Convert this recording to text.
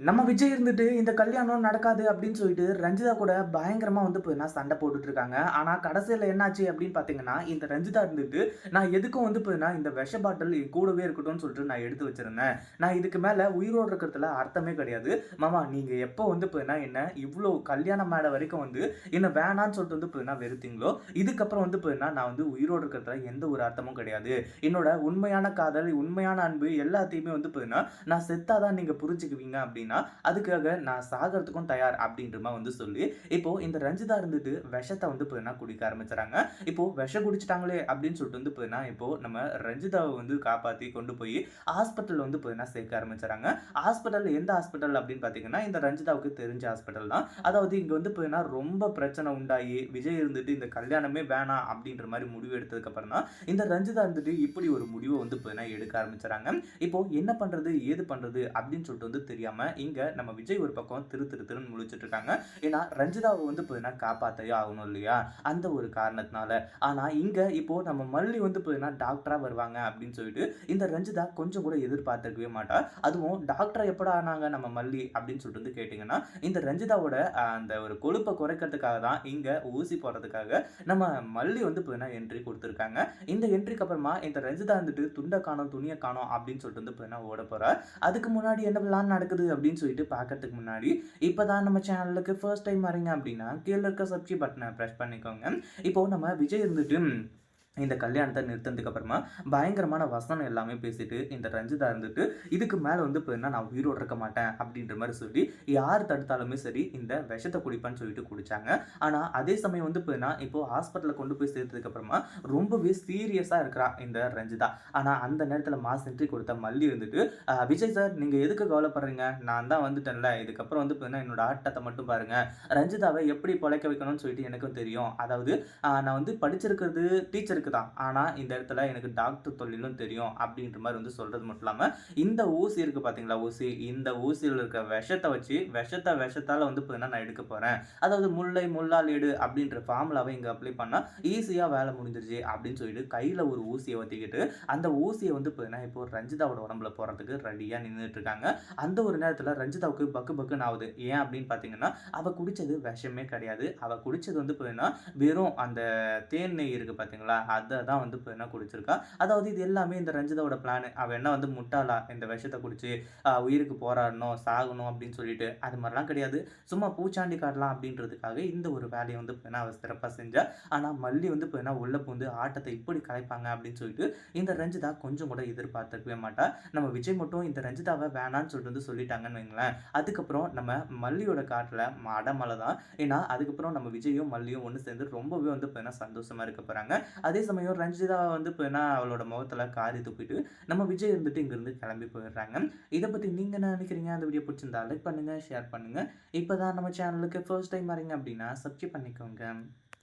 நம்ம விஜய் இருந்துட்டு இந்த கல்யாணம் நடக்காது அப்படின்னு சொல்லிட்டு ரஞ்சிதா கூட பயங்கரமா வந்து பார்த்தீங்கன்னா சண்டை போட்டுட்டு இருக்காங்க ஆனா கடைசியில் என்னாச்சு அப்படின்னு பார்த்தீங்கன்னா இந்த ரஞ்சிதா இருந்துட்டு நான் எதுக்கும் வந்து பார்த்தீங்கன்னா இந்த விஷ பாட்டில் என் கூடவே இருக்கட்டும்னு சொல்லிட்டு நான் எடுத்து வச்சிருந்தேன். நான் இதுக்கு மேல உயிரோடு இருக்கிறதுல அர்த்தமே கிடையாது. மாமா நீங்க எப்போ வந்து பார்த்தீங்கன்னா என்ன இவ்வளோ கல்யாணம் மேடை வரைக்கும் வந்து என்ன வேணான்னு சொல்லிட்டு வந்து பார்த்தீங்கன்னா வெறுத்தீங்களோ இதுக்கப்புறம் வந்து பார்த்தீங்கன்னா நான் வந்து உயிரோடு இருக்கிறதுல எந்த ஒரு அர்த்தமும் கிடையாது. என்னோட உண்மையான காதல் உண்மையான அன்பு எல்லாத்தையுமே வந்து பார்த்தீங்கன்னா நான் செத்தாதான் நீங்க புரிஞ்சுக்குவீங்க அப்படின்னு அப்படின்னா அதுக்காக நான் சாகிறதுக்கும் தயார் அப்படின்ற மாதிரி வந்து சொல்லி இப்போ இந்த ரஞ்சிதா இருந்துட்டு விஷத்தை வந்து போயினா குடிக்க ஆரம்பிச்சுறாங்க. இப்போ விஷம் குடிச்சிட்டாங்களே அப்படின்னு சொல்லிட்டு வந்து போயினா இப்போ நம்ம ரஞ்சிதாவை வந்து காப்பாற்றி கொண்டு போய் ஹாஸ்பிட்டல் வந்து போயினா சேர்க்க ஆரம்பிச்சுறாங்க. ஹாஸ்பிட்டல் எந்த ஹாஸ்பிட்டல் அப்படின்னு பார்த்தீங்கன்னா இந்த ரஞ்சிதாவுக்கு தெரிஞ்ச ஹாஸ்பிட்டல் தான். அதாவது இங்கே வந்து போயினா ரொம்ப பிரச்சனை உண்டாகி விஜய் இருந்துட்டு இந்த கல்யாணமே வேணாம் அப்படின்ற மாதிரி முடிவு எடுத்ததுக்கு அப்புறம் தான் இந்த ரஞ்சிதா இருந்துட்டு இப்படி ஒரு முடிவை வந்து போயினா எடுக்க ஆரம்பிச்சுறாங்க. இப்போ என்ன பண்ணுறது ஏது பண்ணுறது அப்படின்னு சொல்லிட்டு வந்து தெரியாமல் இங்கே நம்ம விஜய் ஒரு பக்கம் திரு திரு திருன்னு முழிச்சிட்டு இருக்காங்க. ஏன்னா ரஞ்சிதாவை வந்து பார்த்தீங்கன்னா காப்பாத்தையே ஆகணும் இல்லையா? அந்த ஒரு காரணத்தினால. ஆனால் இங்கே இப்போ நம்ம மல்லி வந்து பார்த்தீங்கன்னா டாக்டராக வருவாங்க அப்படின்னு சொல்லிட்டு இந்த ரஞ்சிதா கொஞ்சம் கூட எதிர்பார்த்துருக்கவே மாட்டா. அதுவும் டாக்டர் எப்படா ஆனாங்க நம்ம மல்லி அப்படின்னு சொல்லிட்டு வந்து கேட்டிங்கன்னா இந்த ரஞ்சிதாவோட அந்த ஒரு கொழுப்பை குறைக்கிறதுக்காக தான் இங்கே ஊசி போடுறதுக்காக நம்ம மல்லி வந்து பார்த்தீங்கன்னா என்ட்ரி கொடுத்துருக்காங்க. இந்த என்ட்ரிக்கு அப்புறமா இந்த ரஞ்சிதா வந்துட்டு துண்டை காணும் துணியை காணோம் அப்படின்னு சொல்லிட்டு வந்து பார்த்தீங்கன்னா ஓட போகிறா அதுக்கு முன்னாடி என்ன பிளான் நடக்குது அப்படின்னு சொல்லிட்டு பார்க்கறதுக்கு முன்னாடி இப்போ தான் நம்ம சேனலுக்கு ஃபர்ஸ்ட் டைம் வரீங்க அப்படின்னா கீழே இருக்க சப்ஸ்கிரைப் பட்டனை ப்ரெஸ் பண்ணிக்கோங்க. இப்போ நம்ம விஜய் இருந்துட்டு இந்த கல்யாணத்தை நிறுத்தினதுக்கு அப்புறமா பயங்கரமான வசனம் எல்லாமே பேசிட்டு இந்த ரஞ்சிதா இருந்துட்டு இதுக்கு மேலே வந்து இப்போ என்ன நான் உயிரோடு இருக்க மாட்டேன் அப்படின்ற மாதிரி சொல்லி யார் தடுத்தாலுமே சரி இந்த விஷத்தை குடிப்பான்னு சொல்லிட்டு குடிச்சாங்க. ஆனால் அதே சமயம் வந்து இப்போ என்ன இப்போ ஹாஸ்பிட்டலில் கொண்டு போய் சேர்த்ததுக்கு அப்புறமா ரொம்பவே சீரியஸாக இருக்கிறா இந்த ரஞ்சிதா. ஆனால் அந்த நேரத்தில் மாஸ் என்ட்ரி கொடுத்த மல்லி இருந்துட்டு விஜய் சார் நீங்கள் எதுக்கு கவலைப்படுறீங்க? நான் தான் வந்துட்டேன்ல. இதுக்கப்புறம் வந்து இப்போ என்ன என்னோட ஆட்டத்தை மட்டும் பாருங்க. ரஞ்சிதாவை எப்படி பழைக்க வைக்கணும்னு சொல்லிட்டு எனக்கும் தெரியும். அதாவது நான் வந்து படிச்சிருக்கிறது டீச்சருக்கு தான் ஆனால் இந்த இடத்துல எனக்கு டாக்டர் தொழிலும் தெரியும் அப்படின்ற மாதிரி வந்து சொல்கிறது மட்டும் இல்லாமல் இந்த ஊசி இருக்குது பார்த்தீங்களா ஊசி? இந்த ஊசியில் இருக்க விஷத்தை வச்சு விஷத்தை விஷத்தால் வந்து பார்த்தீங்கன்னா நான் எடுக்க போகிறேன் அதாவது முல்லை முள்ளால் எடு அப்படின்ற ஃபார்முலாவை இங்கே அப்ளை பண்ணால் ஈஸியாக வேலை முடிஞ்சிருச்சு அப்படின்னு சொல்லிட்டு கையில் ஒரு ஊசியை ஒத்திக்கிட்டு அந்த ஊசியை வந்து பார்த்தீங்கன்னா இப்போ ரஞ்சிதாவோட உடம்புல போகிறதுக்கு ரெடியாக நின்றுட்டு இருக்காங்க. அந்த ஒரு நேரத்தில் ரஞ்சிதாவுக்கு பக்கு பக்குன்னு ஆகுது. ஏன் அப்படின்னு பார்த்தீங்கன்னா அவள் குடித்தது விஷமே கிடையாது. அவள் குடித்தது வந்து பார்த்தீங்கன்னா வெறும் அந்த தேன் நெய் இருக்குது பார்த்தீங்களா அதை தான் வந்து இப்போ என்ன குடிச்சிருக்கா? அதாவது இது எல்லாமே இந்த ரஞ்சிதாவோட பிளான் அவள் என்ன வந்து முட்டாளா? இந்த விஷத்தை குடிச்சு உயிருக்கு போராடணும் சாகணும் அப்படின்னு சொல்லிட்டு அது மாதிரிலாம் கிடையாது. சும்மா பூச்சாண்டி காட்டலாம் அப்படின்றதுக்காக இந்த ஒரு வேலையை வந்து இப்போ என்ன அவள் சிறப்பாக செஞ்சா. ஆனால் மல்லி வந்து இப்போ என்ன உள்ள பூந்து ஆட்டத்தை இப்படி கலைப்பாங்க அப்படின்னு சொல்லிட்டு இந்த ரஞ்சிதா கொஞ்சம் கூட எதிர்பார்த்துருக்கவே மாட்டா. நம்ம விஜய் மட்டும் இந்த ரஞ்சிதாவை வேணான்னு சொல்லிட்டு வந்து சொல்லிட்டாங்கன்னு வைங்களேன். அதுக்கப்புறம் நம்ம மல்லியோட காட்டில் அடமலை தான். ஏன்னா அதுக்கப்புறம் நம்ம விஜயும் மல்லியும் ஒன்று சேர்ந்து ரொம்பவே வந்து இப்போ சந்தோஷமாக இருக்க போகிறாங்க அதே அதே சமயம் ரஞ்சிதா வந்து இப்போ அவளோட முகத்தில் காரி துப்பிட்டு நம்ம விஜய் இருந்துட்டு இங்கேருந்து கிளம்பி போயிடுறாங்க. இதை பற்றி நீங்கள் என்ன நினைக்கிறீங்க? அந்த வீடியோ பிடிச்சிருந்தா லைக் பண்ணுங்கள் ஷேர் பண்ணுங்கள் இப்போ தான் நம்ம சேனலுக்கு ஃபர்ஸ்ட் டைம் வரீங்க அப்படின்னா சப்ஸ்கிரைப் பண்ணிக்கோங்க.